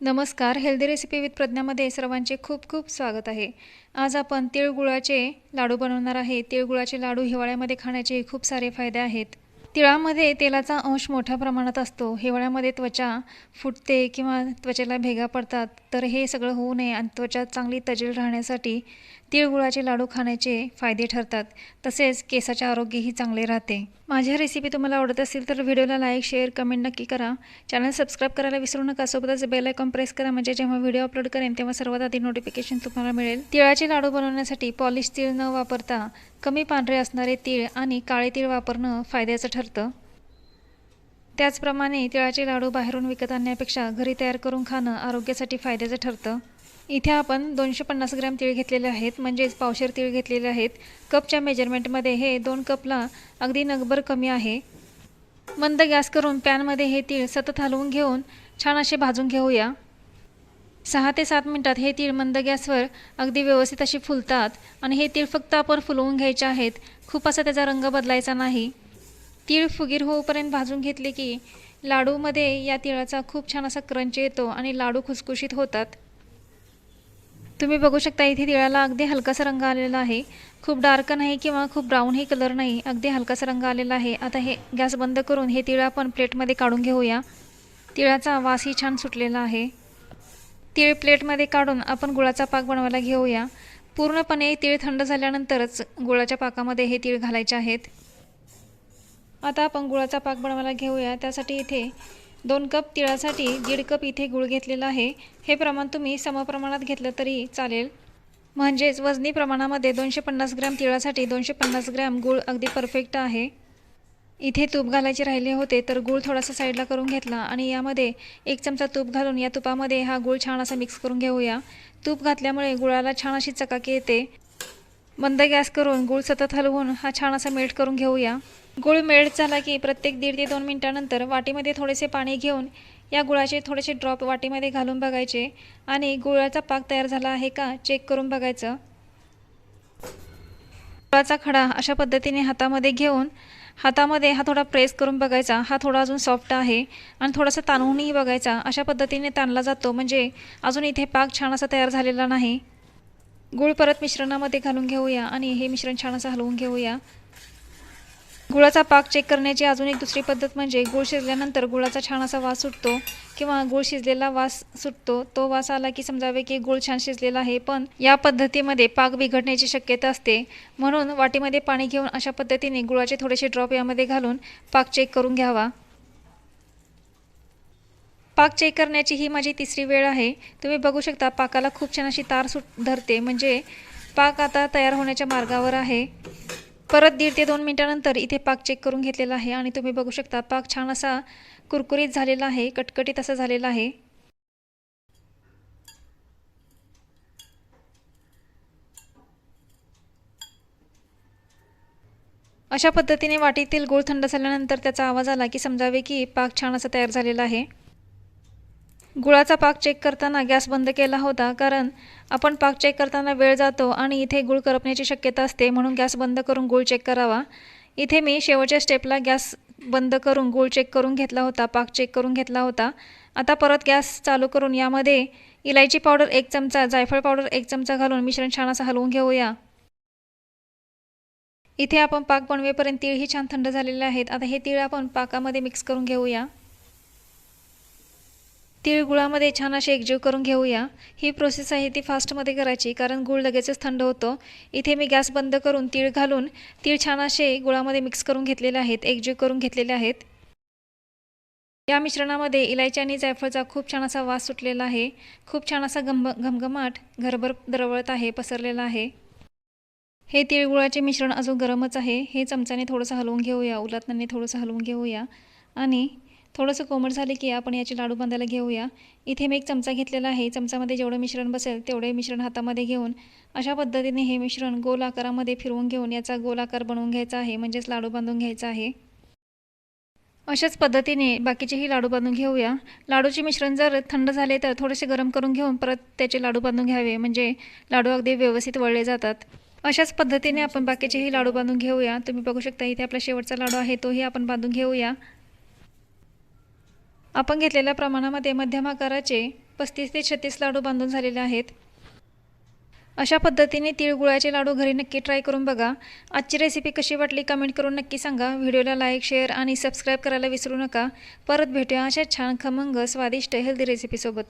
नमस्कार healthy recipe with प्रज्ञामध्ये सर्वांचे खूप खूप स्वागत आहे. आज आपण तिळगुळाचे लाडू बनवणार आहे. तिळगुळाचे लाडू हिवाळ्यामध्ये खाण्याचे खूप सारे फायदे आहेत. तिळामध्ये तेलाचा अंश मोठ्या प्रमाणात असतो. हिवाळ्यामध्ये त्वचा फुटते किंवा त्वचेला भेगा पडतात तर हे सगळं होऊ नये आणि त्वचा चांगली तजेल राहण्यासाठी तिळगुळाचे लाडू खाण्याचे फायदे ठरतात. तसेच केसाचे आरोग्यही चांगले राहते. माझ्या रेसिपी तुम्हाला आवडत असेल तर व्हिडिओला लाईक शेअर कमेंट नक्की करा. चॅनल सबस्क्राईब करायला विसरू नका. सोबतच बेल आयकॉन प्रेस करा. म्हणजे जेव्हा व्हिडिओ अपलोड करेन तेव्हा सर्वात आधी नोटिफिकेशन तुम्हाला मिळेल. तिळाचे लाडू बनवण्यासाठी पॉलिश तीळ न वापरता कमी पांढरे असणारे तीळ आणि काळे तीळ वापरणं फायद्याचं ठरतं. त्याचप्रमाणे तिळाचे लाडू बाहेरून विकत आणण्यापेक्षा घरी तयार करून खाणं आरोग्यासाठी फायद्याचं ठरतं. इथे आपण दोनशे पन्नास ग्रॅम तीळ घेतलेले आहेत म्हणजेच पावशेर तीळ घेतलेले आहेत. कपच्या मेजरमेंटमध्ये हे दोन कपला अगदी नगभर कमी आहे. मंद गॅस करून पॅनमध्ये हे तीळ सतत हलवून घेऊन छान असे भाजून घेऊया. सहा ते सात मिनटात हे तीळ मंद गॅसवर अगदी व्यवस्थित अशी फुलतात आणि हे तीळ फक्त आपण फुलवून घ्यायचे आहेत. खूप असा त्याचा रंग बदलायचा नाही. तीळ फुगीर होऊपर्यंत भाजून घेतले की लाडूमध्ये या तिळाचा खूप छान असा क्रंच येतो आणि लाडू खुसखुशीत होतात. तुम्ही बघू शकता इथे तिळाला अगदी हलकासा रंग आलेला आहे. खूप डार्क नाही किंवा खूप ब्राऊनही कलर नाही अगदी हलकासा रंग आलेला आहे. आता हे गॅस बंद करून हे तिळ आपण प्लेटमध्ये काढून घेऊया. तिळाचा वासही छान सुटलेला आहे. तीळ प्लेटमध्ये काढून आपण गुळाचा पाक बनवायला घेऊया. पूर्णपणे तीळ थंड झाल्यानंतरच गुळाच्या पाकामध्ये हे तीळ घालायचे आहेत. आता आपण गुळाचा पाक बनवायला घेऊया. त्यासाठी इथे दोन कप तिळासाठी दीड कप इथे गुळ घेतलेला आहे. हे प्रमाण तुम्ही समप्रमाणात घेतलं तरी चालेल. म्हणजेच वजनी प्रमाणामध्ये दोनशे पन्नास ग्रॅम तिळासाठी दोनशे पन्नास ग्रॅम गूळ अगदी परफेक्ट आहे. इथे तूप घालायचे राहिले होते तर गूळ थोडासा साईडला करून घेतला आणि यामध्ये एक चमचा तूप घालून या तुपामध्ये हा गूळ छान असा मिक्स करून घेऊया. तूप घातल्यामुळे गुळाला छान अशी चकाकी येते. मंद गॅस करून गूळ सतत हलवून हा छान असा मेल्ट करून घेऊया. गूळ मेल्ट झाला की प्रत्येक दीड ते दोन मिनटानंतर वाटीमध्ये थोडेसे पाणी घेऊन या गुळाचे थोडेसे ड्रॉप वाटीमध्ये घालून बघायचे. आणि गुळाचा पाक तयार झाला आहे का चेक करून बघायचं. गुळाचा खडा अशा पद्धतीने हातामध्ये घेऊन हातामध्ये हा थोडा प्रेस करून बघायचा. हा थोडा अजून सॉफ्ट आहे आणि थोडासा ताणूनही बघायचा. अशा पद्धतीने ताणला जातो. म्हणजे अजून इथे पाक छान असा तयार झालेला नाही. गूळ परत मिश्रणामध्ये घालून घेऊया आणि हे मिश्रण छान असं हलवून घेऊया. गुळाचा पाक चेक करण्याची अजून एक दुसरी पद्धत म्हणजे गुळ शिजल्यानंतर गुळाचा छान असा वास सुटतो किंवा गुळ शिजलेला वास सुटतो. तो वास आला की समजावे की गुळ छान शिजलेला आहे पण या पद्धतीमध्ये पाक बिघडण्याची शक्यता असते. म्हणून वाटीमध्ये पाणी घेऊन अशा पद्धतीने गुळाचे थोडेसे ड्रॉप यामध्ये घालून पाक चेक करून घ्यावा. पाक चेक करण्याची ही माझी तिसरी वेळ आहे. तुम्ही बघू शकता पाकाला खूप छान अशी तार सुट धरते. म्हणजे पाक आता तयार होण्याच्या मार्गावर आहे. परत दीड ते दोन मिनटानंतर इथे पाक चेक करून घेतलेला आहे आणि तुम्ही बघू शकता पाक छान असा कुरकुरीत झालेला आहे कटकटीत असा झालेला आहे. अशा पद्धतीने वाटीतील गोळ थंड झाल्यानंतर त्याचा आवाज आला की समजावे की पाक छान असा तयार झालेला आहे. गुळाचा पाक चेक करताना गॅस बंद केला होता कारण आपण पाक चेक करताना वेळ जातो आणि इथे गुळ करपण्याची शक्यता असते म्हणून गॅस बंद करून गुळ चेक करावा. इथे मी शेवटच्या स्टेपला गॅस बंद करून गुळ चेक करून घेतला होता पाक चेक करून घेतला होता. आता परत गॅस चालू करून यामध्ये इलायची पावडर एक चमचा जायफळ पावडर एक चमचा घालून मिश्रण छान असं हलवून घेऊया. इथे आपण पाक बनवेपर्यंत तीळही छान थंड झालेले आहेत. आता हे तीळ आपण पाकामध्ये मिक्स करून घेऊया. तिळगुळामध्ये छान असे एकजीव करून घेऊया. ही प्रोसेस आहे ती फास्टमध्ये करायची कारण गुळ लगेचच थंड होतो. इथे मी गॅस बंद करून तीळ घालून तीळ छान असे गुळामध्ये मिक्स करून घेतलेले आहेत एकजीव करून घेतलेले आहेत. या मिश्रणामध्ये इलायची आणि जायफळचा खूप छान असा वास सुटलेला आहे. खूप छान असा घम घमघमाट घरभर दरवळत आहे पसरलेला आहे. हे तिळगुळाचे मिश्रण अजून गरमच आहे. हे चमच्याने थोडंसं हलवून घेऊया उलटण्याने थोडंसं हलवून घेऊया. आणि थोडंसं कोमट झाले की आपण याचे लाडू बांधायला घेऊया. इथे मी एक चमचा घेतलेला आहे. चमचामध्ये जेवढं मिश्रण बसेल तेवढे मिश्रण हातामध्ये घेऊन अशा पद्धतीने हे मिश्रण गोल आकारामध्ये फिरवून घेऊन याचा गोल आकार बनवून घ्यायचा आहे. म्हणजेच लाडू बांधून घ्यायचा आहे. अशाच पद्धतीने बाकीचेही लाडू बांधून घेऊया. लाडूचे मिश्रण जर थंड झाले तर थोडेसे गरम करून घेऊन परत त्याचे लाडू बांधून घ्यावे. म्हणजे लाडू अगदी व्यवस्थित वळले जातात. अशाच पद्धतीने आपण बाकीचेही लाडू बांधून घेऊया. तुम्ही बघू शकता इथे आपला शेवटचा लाडू आहे तोही आपण बांधून घेऊया. आपण घेतलेल्या प्रमाणामध्ये मध्यम आकाराचे पस्तीस ते छत्तीस लाडू बांधून झालेले आहेत. अशा पद्धतीने तिळगुळाचे लाडू घरी नक्की ट्राय करून बघा. आजची रेसिपी कशी वाटली कमेंट करून नक्की सांगा. व्हिडिओला लाईक शेअर आणि सबस्क्राईब करायला विसरू नका. परत भेटूया अशा छान खमंग स्वादिष्ट हेल्दी रेसिपीसोबत